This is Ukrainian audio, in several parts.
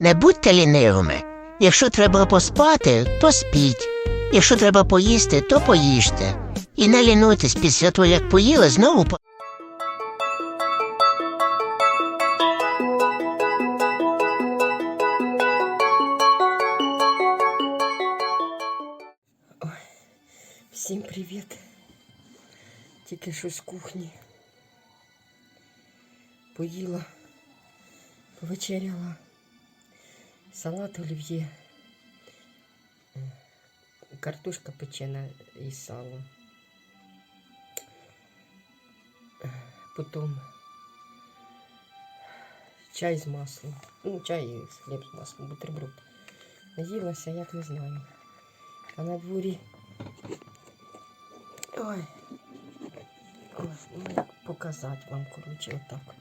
Не будьте лінивими. Якщо треба поспати, то спіть. Якщо треба поїсти, то поїжте. І не лінуйтесь після того, як поїли, знову по. Всім привіт. Тільки що з кухні. Поїла, повечеряла. Салат олів'є. Е, Картошка печена із салом. Е, Потім чай з маслом. Ну, чай і хліб з маслом, бутерброд. Наїлася, як не знаю. А на дворі Ой. Ой, ну як показати вам, коротше, отак.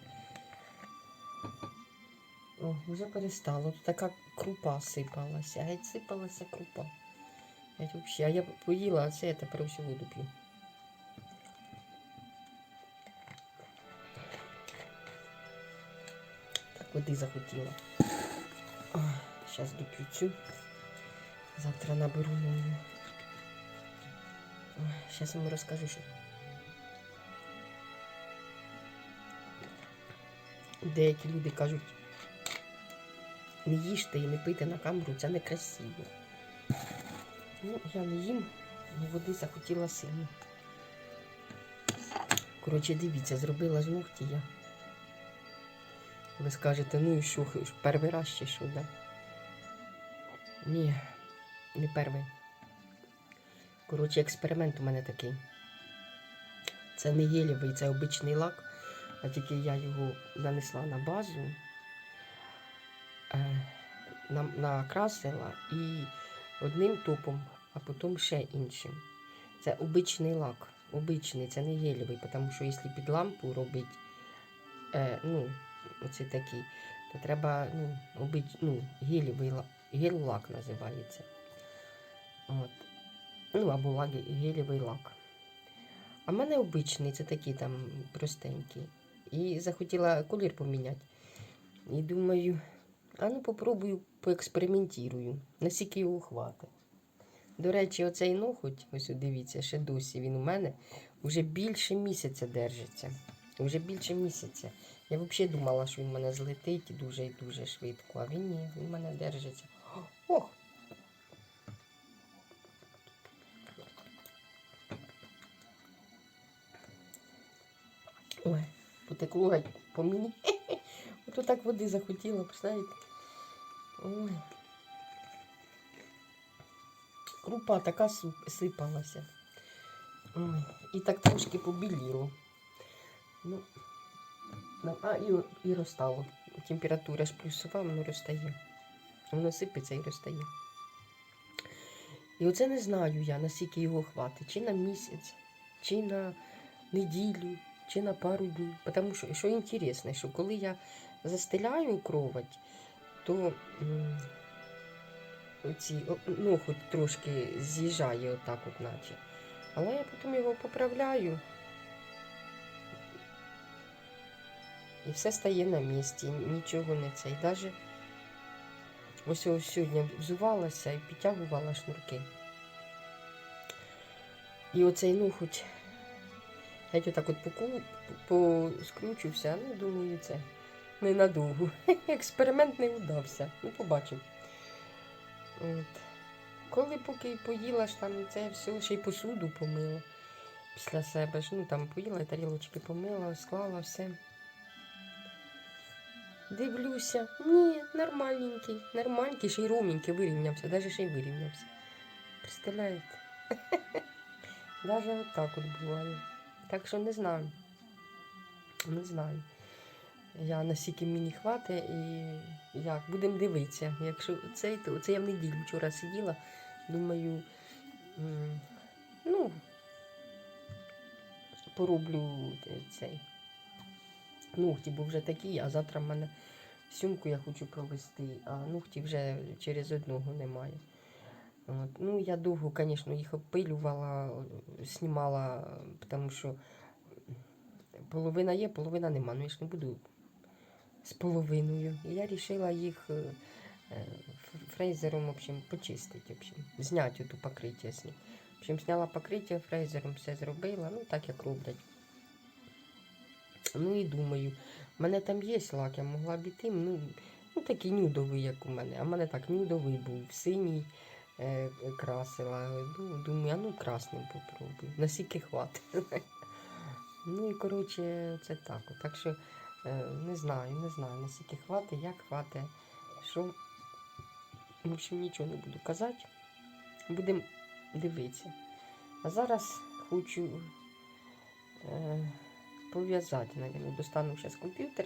О, вже перестало. Тут така крупа сипалася. Геть сипалася крупа. Геть вообще. А я поїла, а це я тепер всю воду п'ю. Так води захотіла. Зараз доп'ю цю. Завтра наберу нову. Зараз йому розкажу, що. Деякі люди кажуть, Не їжте і не пийте на камеру, це некрасиво. Ну, я не їм, але води захотіла сильно. Коротше, дивіться, зробила з ногті я. Ви скажете, ну і що, перший раз чи що, да? Ні, не перший. Коротше, експеримент у мене такий. Це не гелєвий, це обичний лак, а тільки я його нанесла на базу, накрасила і одним топом, а потім ще іншим. Це обичний лак. Обичний, це не гелєвий, тому що якщо під лампу робити, е, ну, оце такий, то треба ну, обич, ну, гелєвий лак, гель-лак називається. От. Ну, або лаги- гелєвий лак. А в мене обичний, це такий там простенький. І захотіла колір поміняти. І думаю, а ну попробую, поекспериментірую, наскільки його хватить. До речі, оцей ноготь, ось дивіться, ще досі він у мене вже більше місяця держиться. Вже більше місяця. Я взагалі думала, що він мене злетить дуже і дуже швидко, а він ні, він мене держиться. Ох! Ой, потекло геть по мені. Ото так води захотіла, представляєте? Ой. Крупа така сипалася. Ой. І так трошки побіліло. Ну, ну, а і, і розтало. Температура ж плюсова, воно розтає. Воно сипеться і розтає. І оце не знаю я, наскільки його хватить. Чи на місяць, чи на неділю, чи на пару днів. Тому що, що інтересно, що коли я застеляю кровать, то оці, ну, хоч трошки з'їжджає отак от наче. Але я потім його поправляю. І все стає на місці, нічого не цей. Даже ось ось сьогодні взувалася і підтягувала шнурки. І оцей ну хоч геть отак от поскручився, ну думаю, це ненадовго. Експеримент не вдався. Ну, побачимо. Коли поки поїла ж там це все, ще й посуду помила після себе ж. Ну там поїла, тарілочки помила, склала все. Дивлюся, ні, нормальненький, нормальненький, ще й ровненький вирівнявся, навіть ще й вирівнявся. Представляєте? Навіть отак от буває. Так що не знаю. Не знаю. Я наскільки мені хватить і як, будемо дивитися. Якщо цей, то це я в неділю вчора сиділа, думаю, ну, пороблю цей ногті, бо вже такі, а завтра в мене сумку я хочу провести, а ногті вже через одного немає. От. Ну, я довго, звісно, їх опилювала, знімала, тому що половина є, половина нема. Ну я ж не буду з половиною. І я вирішила їх е, е, фрезером, почистити, зняти ту покриття з них. В общем, зняла покриття фрезером, все зробила, ну так як роблять. Ну і думаю, в мене там є лак, я могла б іти, ну, ну такий нюдовий, як у мене. А в мене так нюдовий був, синій е, красила. Ну, думаю, а ну красним попробую. Наскільки хватить. Ну і коротше, це так. Так що не знаю, не знаю, наскільки хватить, як хватить, що. В общем, нічого не буду казати. Будемо дивитися. А зараз хочу е, пов'язати, навіть, достану зараз комп'ютер,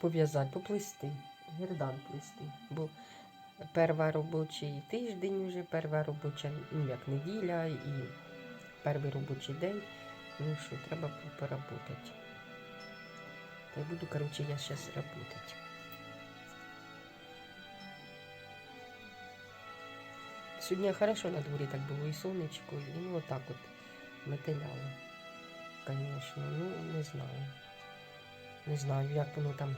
пов'язати, поплести, гердан плести. Бо перша робочий тиждень вже, перша робоча ну, як неділя і перший робочий день. Ну що, треба поработати. Та буду, коротше, я зараз работать. Сьогодні хорошо на дворі так було і сонечко, і ну отак от метеляло. Звісно, ну не знаю. Не знаю, як воно там.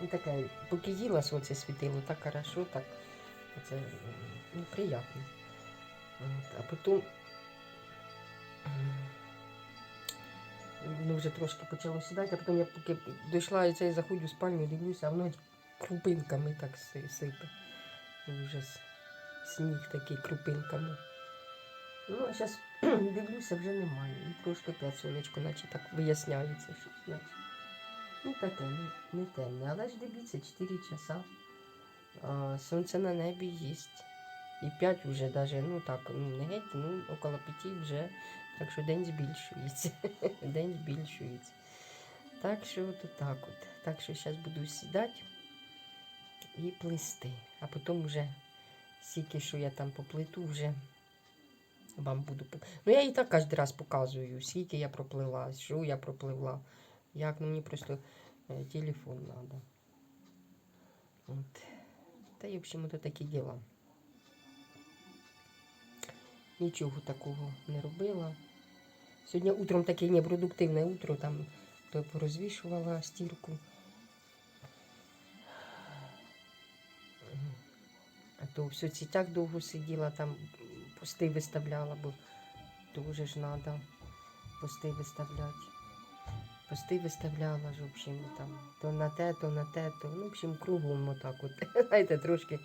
Ну таке, поки їла сонце світило, так хорошо, так це ну, приємно. А потім ну, вже трошки почало сідати, а потім я поки дійшла і це заходжу в спальню, дивлюся, а воно крупинками так си- сипе. Ужас. Сніг такий крупинками. Ну, а зараз дивлюся, вже немає. І трошки опять сонечко, наче так виясняється, що значить. Ну, таке, не, не темне. Але ж дивіться, 4 часа. А, сонце на небі є. І 5 вже даже, ну так, ну не геть, ну около 5 вже. Так що день збільшується. день збільшується. Так що от так от. Так що зараз буду сідати і плести. А потім вже стільки, що я там поплету, вже вам буду. Ну, я і так кожен раз показую, скільки я проплила, що я пропливла. Як ну, мені просто е, телефон треба. От. Та й в общем, то такі діла. Нічого такого не робила. Сьогодні утром таке непродуктивне утро, там то порозвішувала стірку. А то в соцсетях довго сиділа, там пости виставляла, бо дуже ж треба пости виставляти. Пости виставляла ж, в общем, там, то на те, то на те, то, ну, в общем, кругом отак от. Знаєте, трошки.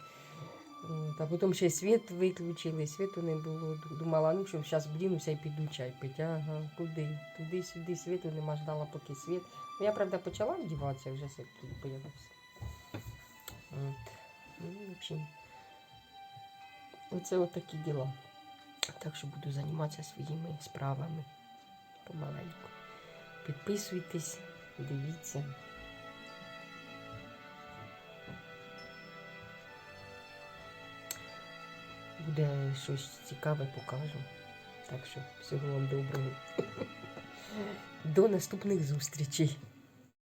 От, А потім ще світ виключили, світу не було. Думала, ну що, зараз вдінуся і піду чай пити. Ага, куди? Туди-сюди світу нема, ждала, поки світ. Ну, я, правда, почала вдіватися, вже світ тут появився. От. Ну, общем, оце от такі діла. Так що буду займатися своїми справами помаленьку. Підписуйтесь, дивіться. Буде щось цікаве, покажу. Так що всього вам доброго. До наступних зустрічей.